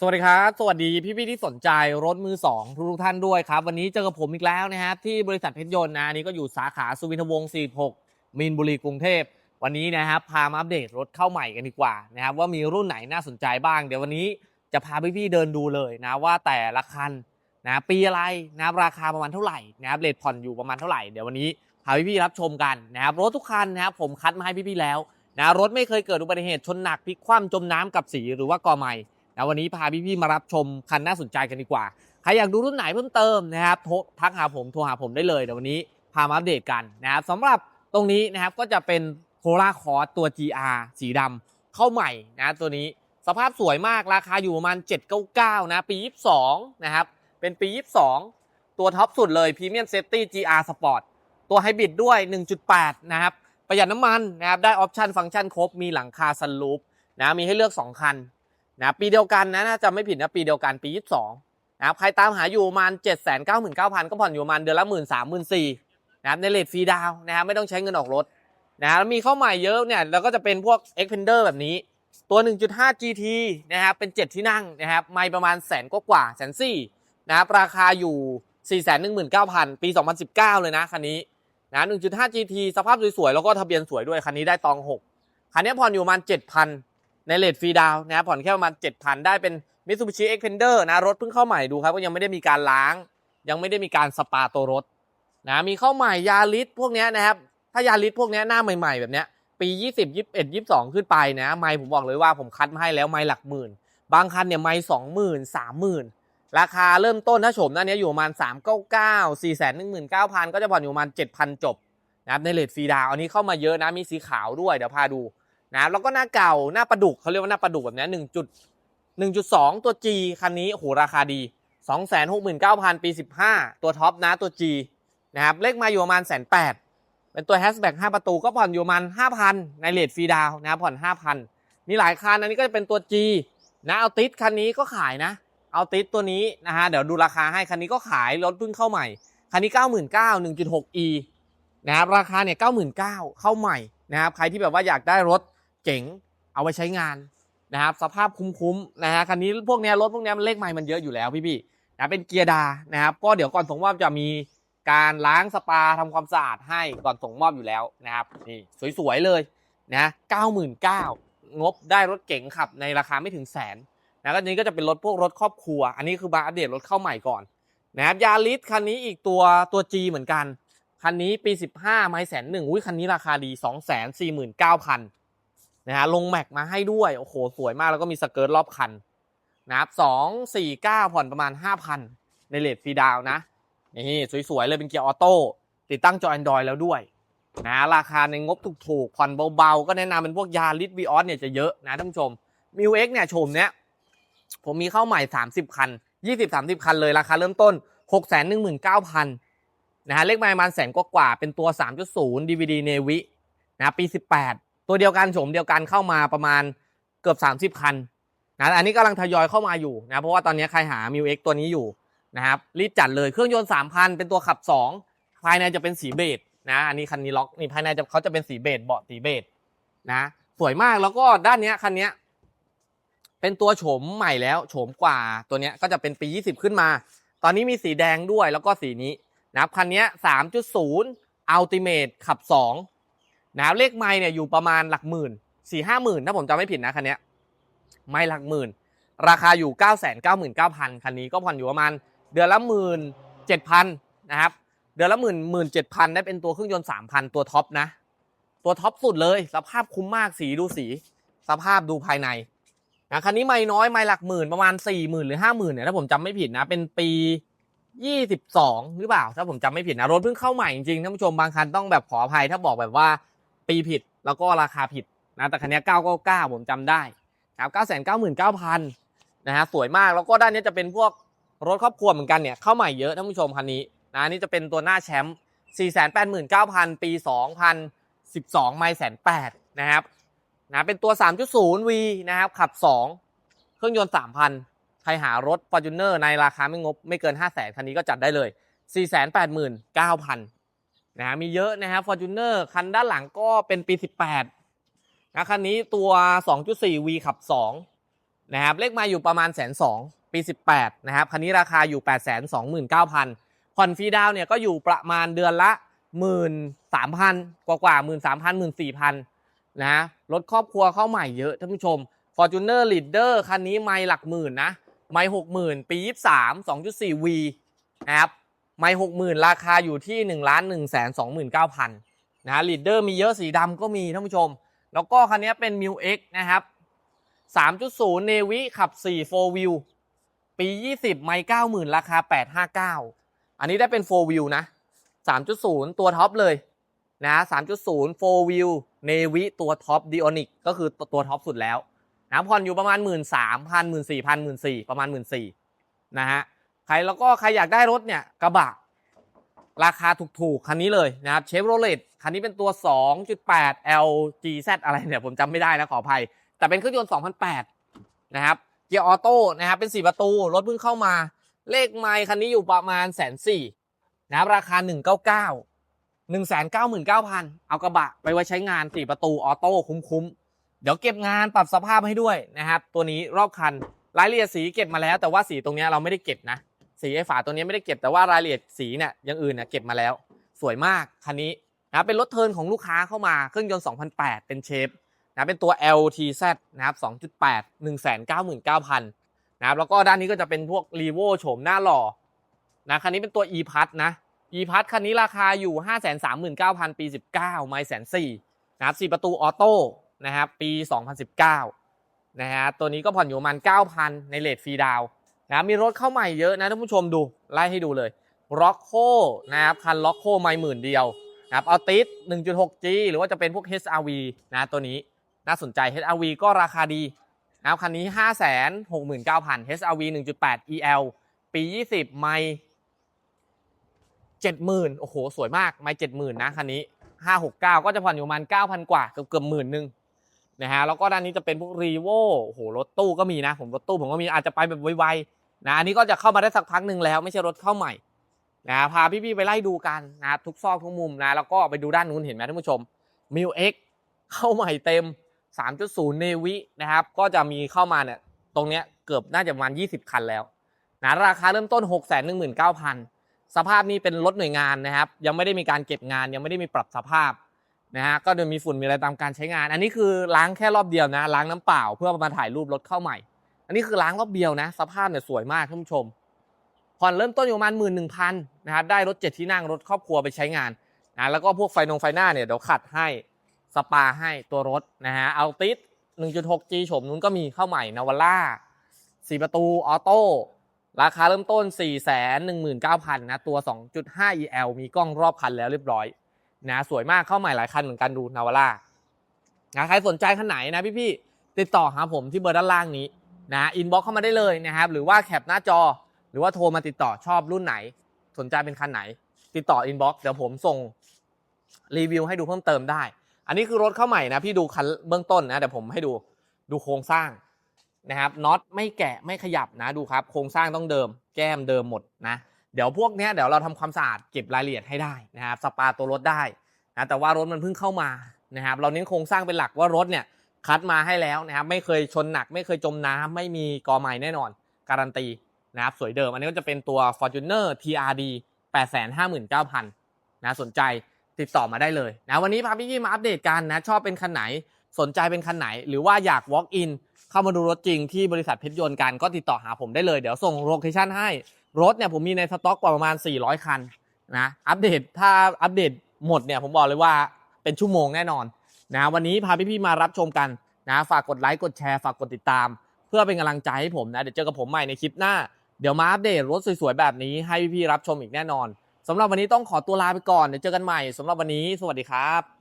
สวัสดีครับ สวัสดีพี่ๆที่สนใจรถมือสองทุกท่านด้วยครับ วันนี้เจอกับผมอีกแล้วนะครับที่บริษัทเพชรยนต์นะนี้ก็อยู่สาขาสุวินทวงศ์46มีนบุรีกรุงเทพวันนี้นะครับพามาอัปเดตรถเข้าใหม่กันดีกว่านะครับว่ามีรุ่นไหนน่าสนใจบ้าง เดี๋ยววันนี้จะพาพี่ๆเดินดูเลยนะว่าแต่ละคันนะปีอะไรนะราคาประมาณเท่าไหร่นะครับเลทผ่อนอยู่ประมาณเท่าไหร่เดี๋ยววันนี้พาพี่ๆรับชมกันนะครับรถทุกคันนะครับผมคัดมาให้พี่ๆแล้วนะรถไม่เคยเกิดอุบัติเหตุชนหนักพลิกคว่ำจมน้ำกับสีหรือว่าก่อใหม่ นะวันนี้พาพี่ๆมารับชมคันน่าสนใจกันดีกว่า ใครอยากดูรุ่นไหนเพิ่มเติมนะครับโทรทักหาผมโทรหาผมได้เลยเดี๋ยววันนี้พามาอัปเดตกันนะครับสำหรับตรงนี้นะครับก็จะเป็นโคราคอร์ตัว GR สีดำเข้าใหม่นะตัวนี้สภาพสวยมากราคาอยู่ประมาณ 799 นะปี 22 นะครับ เป็นปี 22 ตัวท็อปสุดเลย Premium Safety GR Sport ตัวไฮบริดด้วย 1.8 นะครับ ประหยัดน้ำมันนะครับ ได้ออปชันฟังก์ชันครบ มีหลังคาซันลูปนะ มีให้เลือก 2 คัน นะปีเดียวกันนะน่าจะไม่ผิดนะปีเดียวกันปี 22นะครับใครตามหาอยู่ประมาณ 7 9 9 0 0 0 ก็ผ่อนอยู่ประมาณเดือนละ 1 3 0 0 0 0นะครับในเลทฟรีดาวนะครับไม่ต้องใช้เงินออกรถนะแล้วมีเข้าใหม่เยอะเนี่ยแล้วก็จะเป็นพวก Xpander แบบนี้ ตัว 1.5 GT นะครับเป็น 7 ที่นั่งนะครับไม่ประมาณแสนกว่าแสนสี่นะครับราคาอยู่ 4 1 9 0 0 0 ปี 2019 เลยนะคันนี้นะ1.5 GT สภาพสวยๆแล้วก็ทะเบียนสวยด้วยคันนี้ได้ตอง 6คันนี้ผ่อนอยู่ประมาณ7,000 ในเลทฟรีดาวนะครับผ่อนแค่ประมาณ7,000 ได้เป็น Mitsubishi Xpander นะรถเพิ่งเข้าใหม่ดูครับก็ยังไม่ได้มีการล้าง ยังไม่ได้มีการสปาตัวรถนะมีเข้าใหม่ยาริสพวกนี้นะครับถ้ายาริสพวกนี้หน้าใหม่ ๆ แบบเนี้ยปี 20 21 22 ขึ้นไปนะไม่ผมบอกเลยว่าผมคัดมาให้แล้วไม่หลักหมื่น บางคันเนี่ยไม่สองหมื่นสามหมื่นราคาเริ่มต้นถ้าโฉมหน้านี้อยู่ประมาณ 399 4 1 9 0 0 0 ก็จะผ่อนอยู่ประมาณ 7,000 จบนะครับในเลทฟรีดาวอันนี้เข้ามาเยอะนะมีสีขาวด้วยเดี๋ยวพาดู นะครับแล้วก็หน้าเก่าหน้าประดุกเขาเรียกว่าหน้าประดุกแบบนี้หนึ่งจุดหนึ่งจุดสองตัว G คันนี้โหราคาดีสองแสนหกหมื่นเก้าพันปีสิบห้าตัวท็อปนะตัว G นะครับเลขมาอยู่ประมาณแสนแปดเป็นตัวแฮชแบ็กห้าประตูก็ผ่อนอยู่ประมาณห้าพันในเลทฟรีดาวนะครับผ่อนห้าพันมีหลายคันอันนี้ก็จะเป็นตัว G นะเอาติสคันนี้ก็ขายนะ เอาติสตัวนี้นะฮะเดี๋ยวดูราคาให้คันนี้ก็ขายรถเพิ่งเข้าใหม่คันนี้เก้าหมื่นเก้าหนึ่งจุดหก e นะครับราคาเนี่ยเก้าหมื่นเก้าเข้าใหม่นะครับใครที่แบบว่าอยากได้รถ เจ๋งเอาไว้ใช้งานนะครับสภาพคุ้มๆนะฮะคันนี้พวกเนี้ยรถพวกเนี้ยมันเลขไมล์มันเยอะอยู่แล้วพี่ๆนะเป็นเกียร์ดานะครับก็เดี๋ยวก่อนส่งมอบจะมีการล้างสปาทำความสะอาดให้ก่อนส่งมอบอยู่แล้วนะครับนี่สวยๆเลยนะเก้าหมื่นเก้างบได้รถเก๋งขับในราคาไม่ถึงแสนนะก็นี้ก็จะเป็นรถพวกรถครอบครัว อันนี้คือมาอัปเดตรถเข้าใหม่ก่อนนะครับยาริสคันนี้อีกตัวตัว G เหมือนกัน คันนี้ปี 15 ไม่แสนหนึ่งอุ้ยคันนี้ราคาดี 2 4 9 0 0 0 นะฮะลงแม็กมาให้ด้วย โอ้โห สวยมากแล้วก็มีสเกิร์ตรอบคันนะครับสองสี่เก้าผ่อนประมาณ5,000ในเลทฟรีดาวนะ นี่สวยๆ เลยเป็นเกียร์ออโต้ติดตั้งจอ Android แล้วด้วยนะราคาในงบถูกๆผ่อนเบาๆ ก็แนะนำเป็นพวกยาริสวีออสเนี่ยจะเยอะนะท่านผู้ชมมิวเอ็กเนี่ยชมเนี้ยผมมีเข้าใหม่ 30 คัน 20-30 คันเลยราคาเริ่มต้น 619,000นะฮะเลขไมล์มาณแสนกว่าๆเป็นตัว 3.0 DVD Navy นะปี 18 ตัวเดียวกันโฉมเดียวกันเข้ามาประมาณเกือบ 30 คันนะอันนี้กำลังทยอยเข้ามาอยู่นะเพราะว่าตอนนี้ใครหา m ิวเตัวนี้อยู่นะครับรีบจัดเลยเครื่องยนต์3,000 เป็นตัวขับ 2 ภายในจะเป็นสีเบจนะอันนี้คันนี้ล็อกนี่ภายในจะเขาจะเป็นสีเบจเบาะสีเบจนะสวยมากแล้วก็ด้านเนี้ยคันเนี้ยเป็นตัวโฉมใหม่แล้วโฉมกว่าตัวเนี้ยก็จะเป็นปี 20 ขึ้นมา ตอนนี้มีสีแดงด้วยแล้วก็สีนี้นะครับคันนี้3.0 Ultimate ขับ 2 นะครับเลขไม่เนี่ยอยู่ประมาณหลักหมื่นสี่ห้าหมื่นถ้าผมจำไม่ผิดนะคันนี้ไม่หลักหมื่น ราคาอยู่เก้าแสนเก้าหมื่นเก้าพันคันนี้ก็ผ่อนอยู่ประมาณเดือนละหมื่นเจ็ดพันนะครับเดือนละหมื่นหมื่นเจ็ดพันได้เป็นตัวเครื่องยนต์สามพันตัวท็อปนะ ตัวท็อปสุดเลย สภาพคุ้มมากสีดูสี สภาพดูภายในนะคันนี้ไม่น้อยไม่หลักหมื่นประมาณสี่หมื่นหรือห้าหมื่นเนี่ยถ้าผมจำไม่ผิดนะ เป็นปียี่สิบสองหรือเปล่า ถ้าผมจำไม่ผิดนะรถเพิ่งเข้าใหม่จริงๆท่านผู้ชมบางคันต้องแบบขออภัยถ้าบอกแบบว่า ปีผิดแล้วก็ราคาผิดนะแต่คันนี้999ผมจำได้นะครับ999,000นะฮะสวยมากแล้วก็ด้านนี้จะเป็นพวกรถครอบครัวเหมือนกันเนี่ยเข้าใหม่เยอะท่านผู้ชมคันนี้นะนี่จะเป็นตัวหน้าแชมป์489,000 ปี 2012 ไม่แสนแปดนะครับนะเป็นตัว 3.0V นะครับขับ 2 เครื่องยนต์ 3,000 ใครหารถ Fortuner ในราคาไม่งบไม่เกิน 500,000คันนี้ก็จัดได้เลย 489,000 นะมีเยอะนะครับ Fortuner คันด้านหลังก็เป็นปี 18นะคันนี้ตัว 2.4V ขับ 2 นะครับ เลขมาอยู่ประมาณแสนสองปี 18 นะครับ คันนี้ราคาอยู่ 8 2 9 0 0 0ผ่อนฟรีดาวเนี่ยก็อยู่ประมาณเดือนละ 13,000 กว่ากว่า13,000 14,000นะรถครอบครัวเข้าใหม่เยอะท่านผู้ชม Fortuner Leader คันนี้ไม่หลักหมื่นนะไม่60,000ปี 23 2.4 V นะครับ ไม่หกหมื่นราคาอยู่ที่1นึ่งล้านหนึ่งแสนสองหมื่นเก้าพันนะฮะลีดเดอร์มีเยอะสีดำก็มีท่านผู้ชม แล้วก็คันนี้เป็นมิวเอ็กนะครับสามจุดศูนย์เนวิขับสี่โฟร์วิวปียี่สิบไม่เก้าหมื่นราคาแปดห้าเก้าอันนี้ได้เป็นโฟร์วิวนะสามจุดศูนย์ตัวท็อปเลยนะสามจุดศูนย์โฟวิวเนวิตัวท็อปดิโอนิกก็คือตัวท็อปสุดแล้วนะผ่อนอยู่ประมาณหมื่นสามพันหมื่นสี่พันหมื่นสี่ประมาณหมื่นสี่นะฮะ ใครแล้วก็ใครอยากได้รถเนี่ยกระบะ ราคาถูกๆ คันนี้เลยนะครับเชฟโรเลตคันนี้เป็นตัว 2.8 LGZ อะไรเนี่ย ผมจำไม่ได้นะขออภัย แต่เป็นเครื่องยนต์ 2008 นะครับเกียร์ออโต้นะครับเป็น 4 ประตู รถเพิ่งเข้ามา เลขไมล์คันนี้อยู่ประมาณแสนสี่นะครับราคา 199 199,000 เอากระบะไปไว้ใช้งาน 4 ประตูออโต้คุ้มๆ เดี๋ยวเก็บงานปรับสภาพให้ด้วยนะครับ ตัวนี้รอบคันรายละเอียดสีเก็บมาแล้วแต่ว่าสีตรงนี้เราไม่ได้เก็บนะ สีไอ้ฝาตัวนี้ไม่ได้เก็บแต่ว่ารายละเอียดสีเนี่ยอยังอื่นเนี่ยเก็บมาแล้ว สวยมากคันนี้นะเป็นรถเทินของลูกค้าเข้ามาเครื่องยนต์2008 เป็นเชฟนะเป็นตัว LTZ นะครับ2.8 199,000นะครับแล้วก็ด้านนี้ก็จะเป็นพวก r e v o โฉมหน้าหล่อนะคันนี้เป็นตัว e p a s นะ e p a s คันนี้ราคาอยู่ 539,000 ปี 19 ไม่แสนสี่นะครับ4ประตูออโต้นะครับปี 2019นะฮะตัวนี้ก็ผ่อนอยู่ประมาณ9,000 ในเลทฟรีดาวน์ นะมีรถเข้าใหม่เยอะนะท่านผู้ชมดูไล่ให้ดูเลยล็อกโคนะครับคันล็อกโคไม่หมื่นเดียวนะครับเอาติส 1.6G หรือว่าจะเป็นพวก HRV นะตัวนี้น่าสนใจ HRV ก็ราคาดีนะครับคันนี้ 569,000 HRV 1.8 EL ปี 20 ไม่70,000โอ้โห สวยมาก ไม่70,000นะคันนี้ 569 ก็จะผ่อนอยู่ประมาณ9,000 กว่าเกือบเกือบหมื่นหนึ่ง นะฮะแล้วก็ด้านนี้จะเป็นพวกรีโวโอ้โหรถตู้ก็มีนะ ผมรถตู้ผมก็มีอาจจะไปแบบไวๆนะอันนี้ก็จะเข้ามาได้สักพักหนึ่งแล้วไม่ใช่รถเข้าใหม่นะพาพี่ๆไปไล่ดูกันนะทุกซอกทุกมุมนะแล้วก็ไปดูด้านนู้นเห็นไหมท่านผู้ชมมิวเอ็กเข้าใหม่เต็ม 3.0 Navy นะครับก็จะมีเข้ามาเนี่ยตรงเนี้ยเกือบน่าจะประมาณ 20 คันแล้วนะราคาเริ่มต้น 619,000สภาพนี้เป็นรถหน่วยงานนะครับ ยังไม่ได้มีการเก็บงานยังไม่ได้มีปรับสภาพ นะฮะก็จะมีฝุ่นมีอะไรตามการใช้งาน อันนี้คือล้างแค่รอบเดียวนะ ล้างน้ำเปล่าเพื่อมาถ่ายรูปรถเข้าใหม่ อันนี้คือล้างรอบเดียวนะ สภาพเนี่ยสวยมากท่านผู้ชมผ่อนเริ่มต้นอยู่ประมาณหมื่นหนึ่งพันนะครับได้รถเจ็ดที่นั่งรถครอบครัวไปใช้งานนะแล้วก็พวกไฟนงไฟหน้าเนี่ยเดี๋ยวขัดให้สปาให้ตัวรถนะฮะเอาติส 1.6G โฉมนู้นก็มีเข้าใหม่นาวาร่า4ประตูออโต้ราคาเริ่มต้น 4 1 9 0 0 0นะตัว 2.5 EL มีกล้องรอบคันแล้วเรียบร้อย นะสวยมากเข้าใหม่หลายคันเหมือนกันดูนาวาร่านะใครสนใจคันไหนนะพี่ๆติดต่อหาผมที่เบอร์ด้านล่างนี้นะอินบ็อกเข้ามาได้เลยนะครับหรือว่าแคปหน้าจอ หรือว่าโทรมาติดต่อชอบรุ่นไหน สนใจเป็นคันไหน ติดต่ออินบ็อกเดี๋ยวผมส่งรีวิวให้ดูเพิ่มเติมได้ อันนี้คือรถเข้าใหม่นะพี่ดูคันเบื้องต้นนะเดี๋ยวผมให้ดูดูโครงสร้างนะครับน็อตไม่แกะไม่ขยับนะดูครับ โครงสร้างต้องเดิม แก้มเดิมหมดนะ เดี๋ยวพวกนี้เดี๋ยวเราทำความสะอาดเก็บรายละเอียดให้ได้นะครับสปาตัวรถได้ นะแต่ว่ารถมันเพิ่งเข้ามานะครับเราเน้นโครงสร้างเป็นหลักว่ารถเนี่ยคัดมาให้แล้วนะครับไม่เคยชนหนัก ไม่เคยจมน้ำไม่มีกอไม้แน่นอน การันตีนะครับสวยเดิม อันนี้ก็จะเป็นตัว Fortuner TRD 859,000นะสนใจติดต่อมาได้เลยนะวันนี้พาพี่ๆมาอัปเดตกันนะชอบเป็นคันไหนสนใจเป็นคันไหน หรือว่าอยาก walk in เข้ามาดูรถจริงที่บริษัทเพชรยนต์กันก็ติดต่อหาผมได้เลย เดี๋ยวส่งโลเคชั่นให้รถเนี่ยผมมีในสต็อกกว่าประมาณ 400 คันนะอัปเดตถ้าอัปเดต หมดเนี่ยผมบอกเลยว่าเป็นชั่วโมงแน่นอนนะวันนี้พาพี่ๆมารับชมกันนะฝากกดไลค์กดแชร์ฝากกดติดตาม เพื่อเป็นกำลังใจให้ผมนะเดี๋ยวเจอกับผมใหม่ในคลิปหน้า เดี๋ยวมาอัปเดตรถสวยๆแบบนี้ให้พี่ๆรับชมอีกแน่นอนสำหรับวันนี้ต้องขอตัวลาไปก่อนเดี๋ยวเจอกันใหม่สำหรับวันนี้ สวัสดีครับ